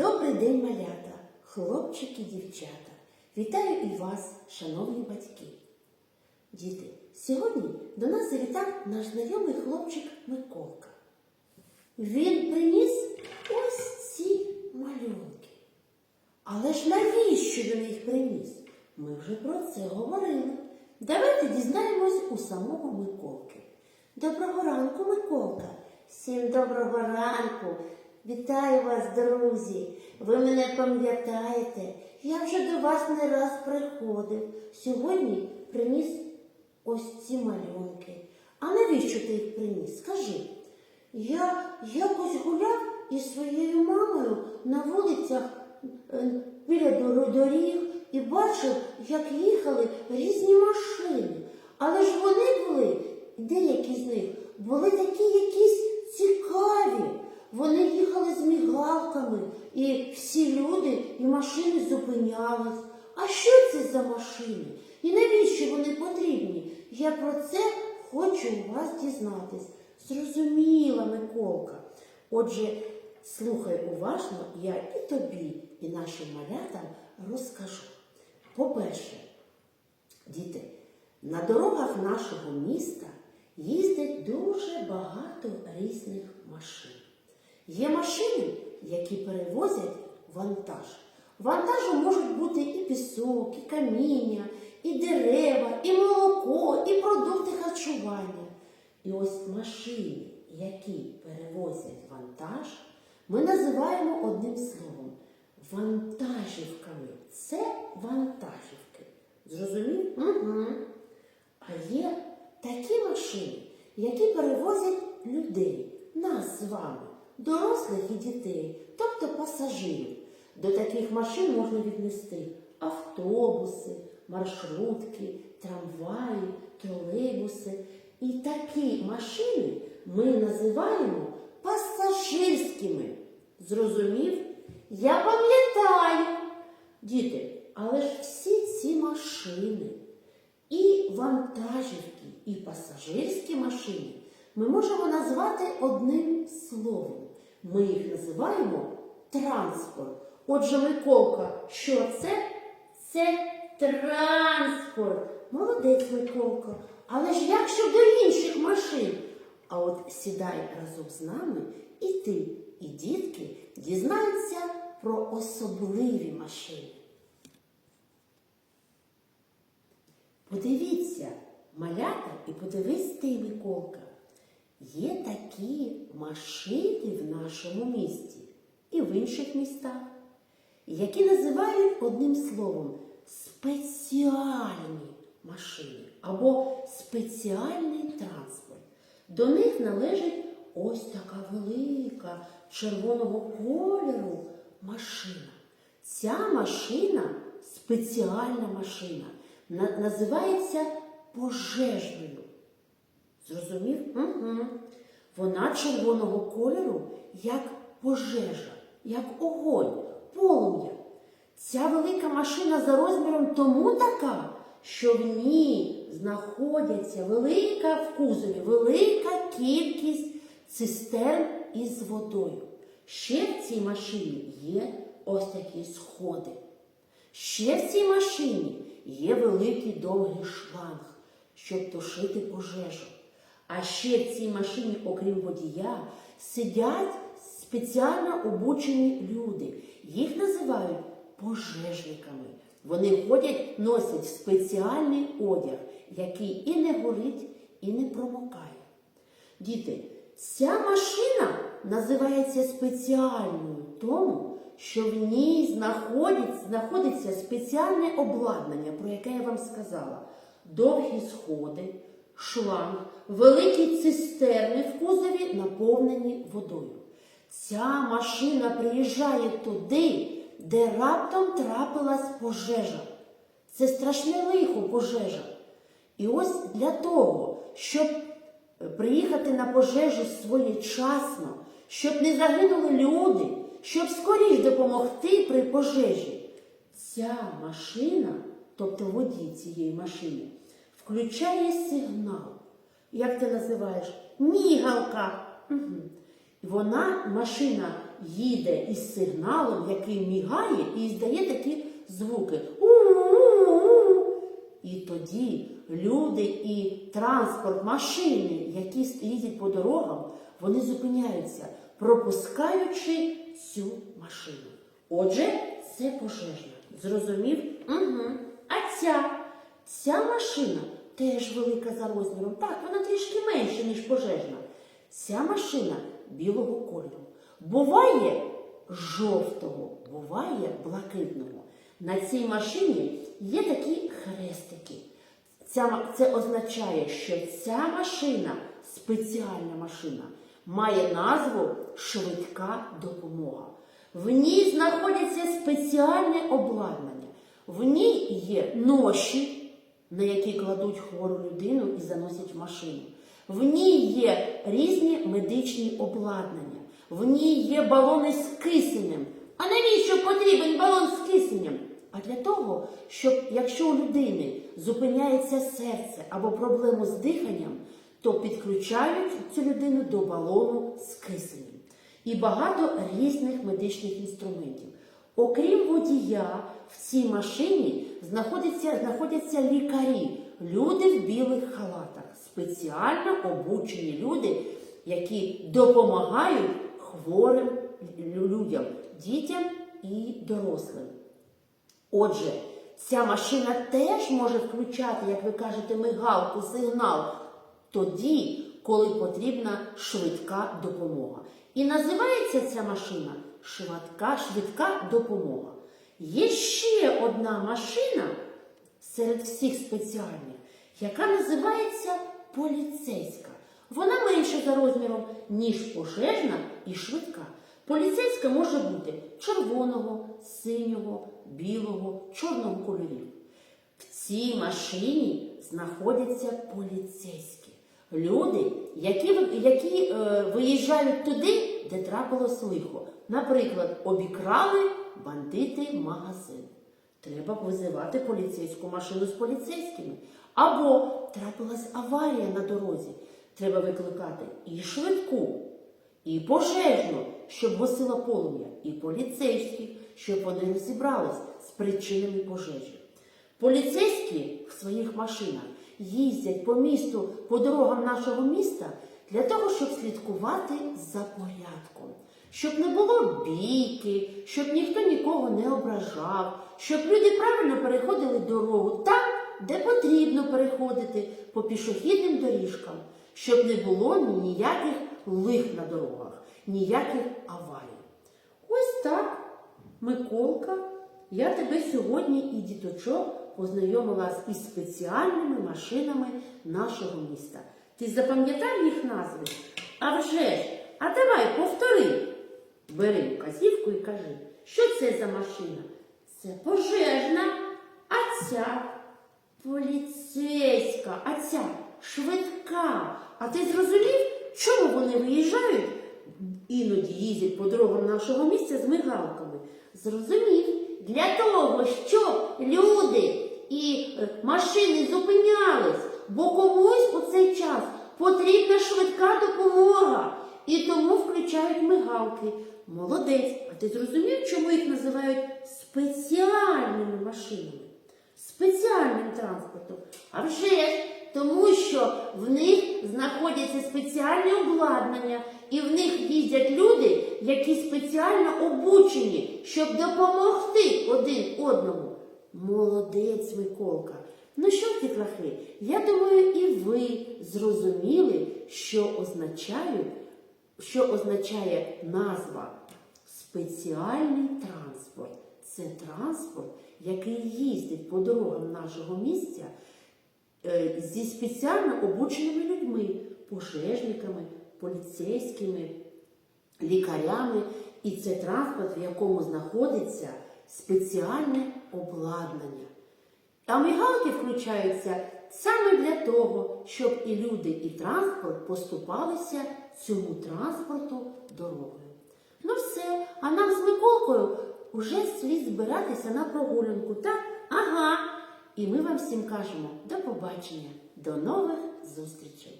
Добрий день, малята, хлопчики, дівчата. Вітаю і вас, шановні батьки. Діти, сьогодні до нас завітав наш знайомий хлопчик Миколка. Він приніс ось ці малюнки. Але ж навіщо він їх приніс? Ми вже про це говорили. Давайте дізнаємось у самого Миколки. Доброго ранку, Миколка. Всім доброго ранку. Вітаю вас, друзі. Ви мене пам'ятаєте. Я вже до вас не раз приходив. Сьогодні приніс ось ці малюнки. А навіщо ти їх приніс? Скажи. Я якось гуляв із своєю мамою на вулицях е, біля доріг і бачив, як їхали різні машини. Але ж вони були, деякі з них, були такі якісь. Вони їхали з мігалками, і всі люди і машини зупинялись. А що це за машини? І навіщо вони потрібні? Я про це хочу у вас дізнатись. Зрозуміла, Миколка. Отже, слухай уважно, я і тобі, і нашим малятам розкажу. По-перше, діти, на дорогах нашого міста їздить дуже багато різних машин. Є машини, які перевозять вантаж. Вантажем можуть бути і пісок, і каміння, і дерева, і молоко, і продукти харчування. І ось машини, які перевозять вантаж, ми називаємо одним словом вантажівками. Це вантажівки. Зрозумів? Угу. А є такі машини, які перевозять людей, нас з вами, дорослих і дітей, тобто пасажирів. До таких машин можна віднести автобуси, маршрутки, трамваї, тролейбуси. І такі машини ми називаємо пасажирськими. Зрозумів? Я пам'ятаю. Діти, але ж всі ці машини, і вантажівки, і пасажирські машини ми можемо назвати одним словом. Ми їх називаємо транспорт. Отже, Миколка, що це? Це транспорт. Молодець, Миколка. Але ж як щодо інших машин? А от сідай разом з нами і ти, і дітки дізнаються про особливі машини. Подивіться, малята, і подивись ти, Миколка. Є такі машини в нашому місті і в інших містах, які називають одним словом спеціальні машини або спеціальний транспорт. До них належить ось така велика червоного кольору машина. Ця машина спеціальна машина, називається пожежною. Зрозумів? Угу. Вона червоного кольору, як пожежа, як огонь, полум'я. Ця велика машина за розміром тому така, що в ній знаходяться велика в кузові, велика кількість цистерн із водою. Ще в цій машині є ось такі сходи. Ще в цій машині є великий довгий шланг, щоб тушити пожежу. А ще в цій машині, окрім водія, сидять спеціально обучені люди. Їх називають пожежниками. Вони ходять, носять спеціальний одяг, який і не горить, і не промокає. Діти, ця машина називається спеціальною тому, що в ній знаходиться, знаходиться спеціальне обладнання, про яке я вам сказала. Довгі сходи, шланг, великі цистерни в кузові, наповнені водою. Ця машина приїжджає туди, де раптом трапилась пожежа. Це страшне лихо пожежа. І ось для того, щоб е, приїхати на пожежу своєчасно, щоб не загинули люди, щоб скоріш допомогти при пожежі. Ця машина, тобто водій цієї машини, включає сигнал. Як ти називаєш? Мігалка. Угу. вона, машина їде із сигналом, який мігає і здає такі звуки. У-у-у-у. І тоді люди і транспорт, машини, які їздять по дорогам, вони зупиняються, пропускаючи цю машину. Отже, це пожежна. Зрозумів? Угу. А ця, ця машина теж велика за розміром. Так, вона трішки менша, ніж пожежна. Ця машина білого кольору. Буває жовтого, буває блакитного. На цій машині є такі хрестики. Це означає, що ця машина, спеціальна машина, має назву швидка допомога. В ній знаходиться спеціальне обладнання. В ній є ноші, на які кладуть хвору людину і заносять в машину. В ній є різні медичні обладнання. В ній є балони з киснем. А навіщо потрібен балон з киснем? А для того, щоб якщо у людини зупиняється серце або проблеми з диханням, то підключають цю людину до балону з киснем. І багато різних медичних інструментів. Окрім водія, в цій машині знаходяться, знаходяться лікарі, люди в білих халатах, спеціально обучені люди, які допомагають хворим людям, дітям і дорослим. Отже, ця машина теж може включати, як ви кажете, мигалку, сигнал тоді, коли потрібна швидка допомога. І називається ця машина швидка, швидка допомога. Є ще одна машина серед всіх спеціальних, яка називається поліцейська. Вона менша за розміром, ніж пожежна і швидка. Поліцейська може бути червоного, синього, білого, чорного кольорів. В цій машині знаходяться поліцейські. Люди, які, які е, виїжджають туди, де трапилось лихо. Наприклад, обікрали бандити магазин. Треба визивати поліцейську машину з поліцейськими. Або трапилась аварія на дорозі. Треба викликати і швидку, і пожежну, щоб гасила полум'я, і поліцейських, щоб вони розібрались з причинами пожежі. Поліцейські в своїх машинах їздять по місту, по дорогам нашого міста для того, щоб слідкувати за порядком, щоб не було бійки, щоб ніхто нікого не ображав, щоб люди правильно переходили дорогу там, де потрібно переходити по пішохідним доріжкам, щоб не було ніяких лих на дорогах, ніяких аварій. Ось так, Миколка, я тебе сьогодні і діточок познайомила із спеціальними машинами нашого міста. Ти запам'ятав їх назви? А вже ж, а давай повтори. Бери вказівку і кажи, що це за машина? Це пожежна, а ця поліцейська, а ця швидка. А ти зрозумів, чому вони виїжджають? Іноді їздять по дорогам нашого місця з мигалками. Зрозумів, для того, щоб люди і е, машини зупинялись, бо комусь у цей час потрібна швидка допомога. І мигалки. Молодець. А ти зрозумів, чому їх називають спеціальними машинами? спеціальним транспортом. А вже ж, тому що в них знаходяться спеціальне обладнання, і в них їздять люди, які спеціально обучені, щоб допомогти один одному. Молодець, Миколка. Ну що, дітлахи, я думаю, і ви зрозуміли, що означають, що означає назва спеціальний транспорт. Це транспорт, який їздить по дорогам нашого місця е, зі спеціально обученими людьми, пожежниками, поліцейськими, лікарями. І це транспорт, в якому знаходиться спеціальне обладнання. А мигалки включаються саме для того, щоб і люди, і транспорт поступалися цьому транспорту дорогою. Ну все, а нам з Миколкою вже слід збиратися на прогулянку, так? Ага. І ми вам всім кажемо до побачення, до нових зустрічей.